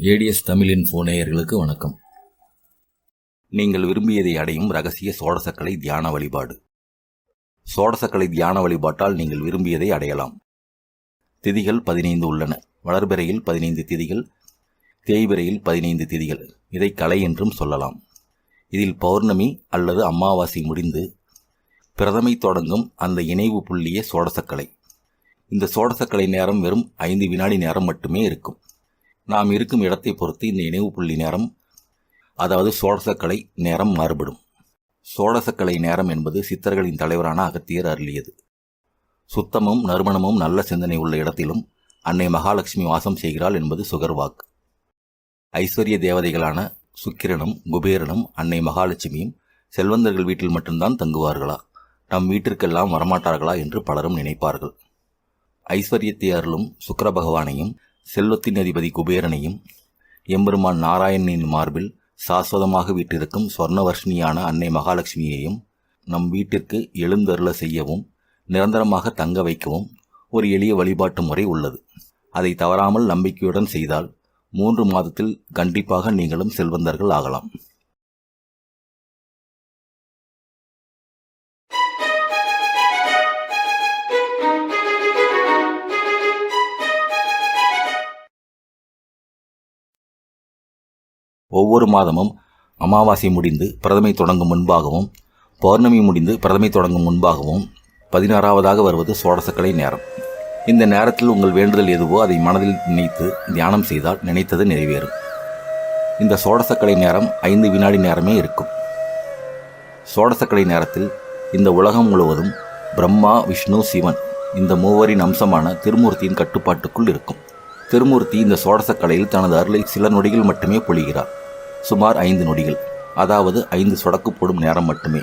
ADS தமிழின் போனேயர்களுக்கு வணக்கம். நீங்கள் விரும்பியதை அடையும் ரகசிய சோடசக்கலை தியான வழிபாடு. சோடசக்கலை தியான வழிபாட்டால் நீங்கள் விரும்பியதை அடையலாம். திதிகள் பதினைந்து உள்ளன. வளர்பிறையில் பதினைந்து திதிகள் தேய்பிறையில் பதினைந்து திதிகள். இதை கலை என்றும் சொல்லலாம். இதில் பௌர்ணமி அல்லது அமாவாசை முடிந்து பிரதமை தொடங்கும் அந்த இணைவு புள்ளிய சோடசக்கலை. இந்த சோடசக்கலை நேரம் வெறும் ஐந்து வினாடி நேரம் மட்டுமே இருக்கும். நாம் இருக்கும் இடத்தை பொறுத்து இந்த நினைவு புள்ளி நேரம் அதாவது சோழசக்கலை நேரம் மாறுபடும். சோழசக்கலை நேரம் என்பது சித்தர்களின் தலைவரான அகத்தியர் அருளியது. சுத்தமும் நறுமணமும் நல்ல சிந்தனை உள்ள இடத்திலும் அன்னை மகாலட்சுமி வாசம் செய்கிறாள் என்பது சுகர்வாக் ஐஸ்வர்ய தேவதைகளான சுக்கிரனும் குபேரனும் அன்னை மகாலட்சுமியும் செல்வந்தர்கள் வீட்டில் மட்டும்தான் தங்குவார்களா? நம் வீட்டிற்கெல்லாம் வரமாட்டார்களா என்று பலரும் நினைப்பார்கள். ஐஸ்வர்யத்தை அருளும் சுக்கர பகவானையும் செல்வத்தின் அதிபதி குபேரனையும் எம்பெருமான் நாராயணனின் மார்பில் சாஸ்வதமாக வீட்டிருக்கும் சொர்ணவர்ஷினியான அன்னை மகாலட்சுமியையும் நம் வீட்டிற்கு எழுந்தருள செய்யவும் நிரந்தரமாக தங்க வைக்கவும் ஒரு எளிய வழிபாட்டு முறை உள்ளது. அதை தவறாமல் நம்பிக்கையுடன் செய்தால் மூன்று மாதத்தில் கண்டிப்பாக நீங்களும் செல்வந்தர்கள் ஆகலாம். ஒவ்வொரு மாதமும் அமாவாசை முடிந்து பிரதமை தொடங்கும் முன்பாகவும் பௌர்ணமி முடிந்து பிரதமை தொடங்கும் முன்பாகவும் பதினாறாவதாக வருவது சோடசக்கலை நேரம். இந்த நேரத்தில் உங்கள் வேண்டுதல் எதுவோ அதை மனதில் நினைத்து தியானம் செய்தால் நினைத்தது நிறைவேறும். இந்த சோடசக்கலை நேரம் ஐந்து வினாடி நேரமே இருக்கும். சோடசக்கலை நேரத்தில் இந்த உலகம் முழுவதும் பிரம்மா விஷ்ணு சிவன் இந்த மூவரின் அம்சமான திருமூர்த்தியின் கட்டுப்பாட்டுக்குள் இருக்கும். திருமூர்த்தி இந்த சோடசக்கலையில் தனது அருளை சில நொடிகள் மட்டுமே பொழிகிறார். சுமார் ஐந்து நொடிகள். அதாவது ஐந்து சொடக்கு போடும் நேரம் மட்டுமே.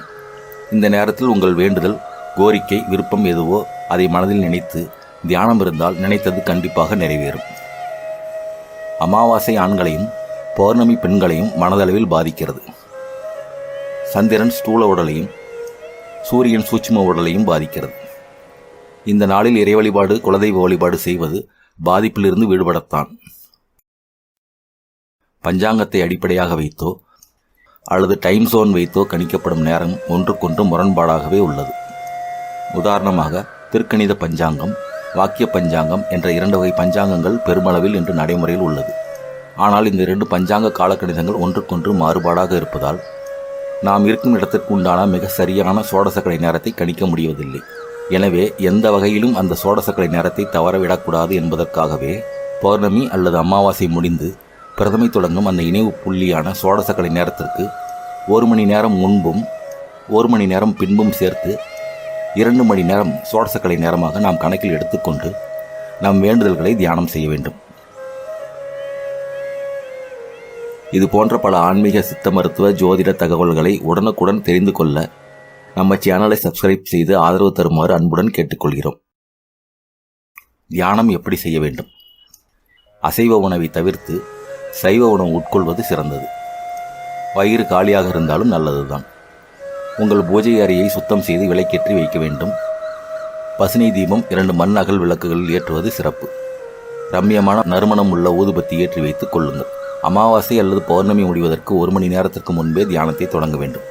இந்த நேரத்தில் உங்கள் வேண்டுதல் கோரிக்கை விருப்பம் எதுவோ அதை மனதில் நினைத்து தியானம் இருந்தால் நினைத்தது கண்டிப்பாக நிறைவேறும். அமாவாசை ஆண்களையும் பௌர்ணமி பெண்களையும் மனதளவில் பாதிக்கிறது. சந்திரன் ஸ்தூல உடலையும் சூரியன் சூட்சும உடலையும் பாதிக்கிறது. இந்த நாளில் இறை வழிபாடு குலதெய்வ வழிபாடு செய்வது பாதிப்பிலிருந்து விடுபடத்தான். பஞ்சாங்கத்தை அடிப்படையாக வைத்தோ அல்லது டைம் ஜோன் வைத்தோ கணிக்கப்படும் நேரம் ஒன்றுக்கொன்று முரண்பாடாகவே உள்ளது. உதாரணமாக திருக்கணித பஞ்சாங்கம் வாக்கிய பஞ்சாங்கம் என்ற இரண்டு வகை பஞ்சாங்கங்கள் பெருமளவில் இன்று நடைமுறையில் உள்ளது. ஆனால் இந்த இரண்டு பஞ்சாங்க காலக்கணிதங்கள் ஒன்றுக்கொன்று மாறுபாடாக இருப்பதால் நாம் இருக்கும் இடத்திற்கு உண்டான மிக சரியான சோடசக்கடை நேரத்தை கணிக்க முடிவதில்லை. எனவே எந்த வகையிலும் அந்த சோடசக்கடை நேரத்தை தவறவிடக்கூடாது என்பதற்காகவே பௌர்ணமி அல்லது அமாவாசை முடிந்து பிரதமை தொடங்கும் அந்த இணைவு புள்ளியான சோடசக்கலை நேரத்திற்கு ஒரு மணி நேரம் முன்பும் ஒரு மணி நேரம் பின்பும் சேர்த்து இரண்டு மணி நேரம் சோடசக்கலை நேரமாக நாம் கணக்கில் எடுத்துக்கொண்டு நம் வேண்டுதல்களை தியானம் செய்ய வேண்டும். இது போன்ற பல ஆன்மீக சித்த மருத்துவ ஜோதிட தகவல்களை உடனுக்குடன் தெரிந்து கொள்ள நம்ம சேனலை சப்ஸ்கிரைப் செய்து ஆதரவு தருமாறு அன்புடன் கேட்டுக்கொள்கிறோம். தியானம் எப்படி செய்ய வேண்டும்? அசைவ உணவை தவிர்த்து சைவ உணவு உட்கொள்வது சிறந்தது. வயிறு காலியாக இருந்தாலும் நல்லதுதான். உங்கள் பூஜை அறையை சுத்தம் செய்து விளக்கேற்றி வைக்க வேண்டும். பசுனை தீபம் இரண்டு மண் அகல் விளக்குகளில் ஏற்றுவது சிறப்பு. ரம்யமான நறுமணம் உள்ள ஊதுபத்தி ஏற்றி வைத்துக் கொள்ளுங்கள். அமாவாசை அல்லது பௌர்ணமி முடிவதற்கு ஒரு மணி நேரத்திற்கு முன்பே தியானத்தை தொடங்க வேண்டும்.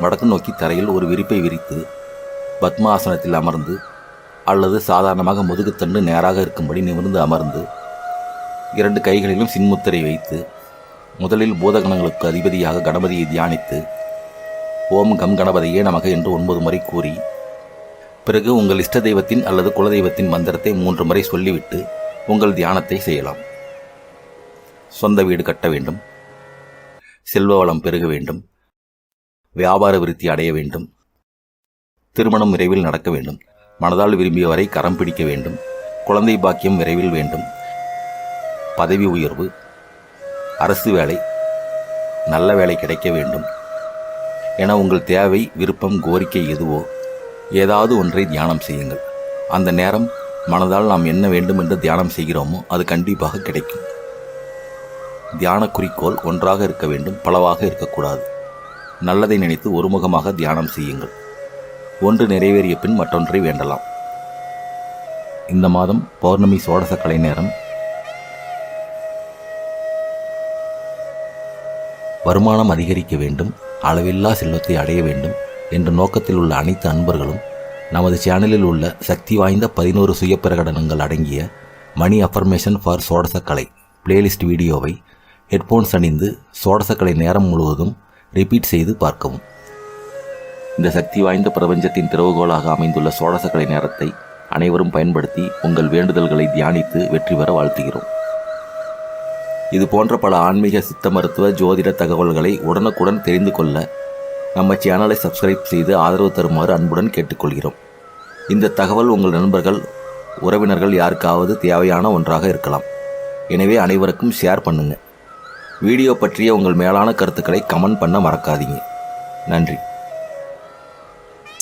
வடக்கு நோக்கி தரையில் ஒரு விரிப்பை விரித்து பத்மாசனத்தில் அமர்ந்து அல்லது சாதாரணமாக முதுகுத்தண்டு நேராக இருக்கும்படி நிமிர்ந்து அமர்ந்து இரண்டு கைகளிலும் சின்முத்திரை வைத்து முதலில் பூதகணங்களுக்கு அதிபதியாக கணபதியை தியானித்து ஓம் கம் கணபதியே நமக என்று ஒன்பது முறை கூறி பிறகு உங்கள் இஷ்ட தெய்வத்தின் அல்லது குலதெய்வத்தின் மந்திரத்தை மூன்று முறை சொல்லிவிட்டு உங்கள் தியானத்தை செய்யலாம். சொந்த வீடு கட்ட வேண்டும். செல்வ வளம் பெருக வேண்டும். வியாபார விருத்தி அடைய வேண்டும். திருமணம் விரைவில் நடக்க வேண்டும். மனதால் விரும்பிய வரை கரம் பிடிக்க வேண்டும். குழந்தை பாக்கியம் விரைவில் வேண்டும். பதவி உயர்வு அரசு வேலை நல்ல வேலை கிடைக்க வேண்டும் என உங்கள் தேவை விருப்பம் கோரிக்கை எதுவோ ஏதாவது ஒன்றை தியானம் செய்யுங்கள். அந்த நேரம் மனதால் நாம் என்ன வேண்டும் என்று தியானம் செய்கிறோமோ அது கண்டிப்பாக கிடைக்கும். தியான குறிக்கோள் ஒன்றாக இருக்க வேண்டும் பலவாக இருக்கக்கூடாது. நல்லதை நினைத்து ஒருமுகமாக தியானம் செய்யுங்கள். ஒன்று நிறைவேறிய பின் மற்றொன்றை வேண்டலாம். இந்த மாதம் பௌர்ணமி சோடசக்கலை நேரம். வருமானம் அதிகரிக்க வேண்டும் அளவில்லா செல்வத்தை அடைய வேண்டும் என்ற நோக்கத்தில் உள்ள அனைத்து அன்பர்களும் நமது சேனலில் உள்ள சக்தி வாய்ந்த பதினோரு சுய பிரகடனங்கள் அடங்கிய மணி அஃபர்மேஷன் ஃபார் சோடசக்கலை பிளேலிஸ்ட் வீடியோவை ஹெட்போன்ஸ் அணிந்து சோடசக்கலை நேரம் முழுவதும் ரிப்பீட் செய்து பார்க்கவும். இந்த சக்தி வாய்ந்த பிரபஞ்சத்தின் திறவுகோலாக அமைந்துள்ள சோடசக்கலை நேரத்தை அனைவரும் பயன்படுத்தி உங்கள் வேண்டுதல்களை தியானித்து வெற்றி பெற வாழ்த்துகிறோம். இது போன்ற பல ஆன்மீக சித்த மருத்துவ ஜோதிட தகவல்களை உடனுக்குடன் தெரிந்து கொள்ள நம்ம சேனலை சப்ஸ்கிரைப் செய்து ஆதரவு தருமாறு அன்புடன் கேட்டுக்கொள்கிறோம். இந்த தகவல் உங்கள் நண்பர்கள் உறவினர்கள் யாருக்காவது தேவையான ஒன்றாக இருக்கலாம். எனவே அனைவருக்கும் ஷேர் பண்ணுங்கள் வீடியோ பற்றிய உங்கள் மேலான கருத்துக்களை கமெண்ட் பண்ண மறக்காதீங்க. நன்றி.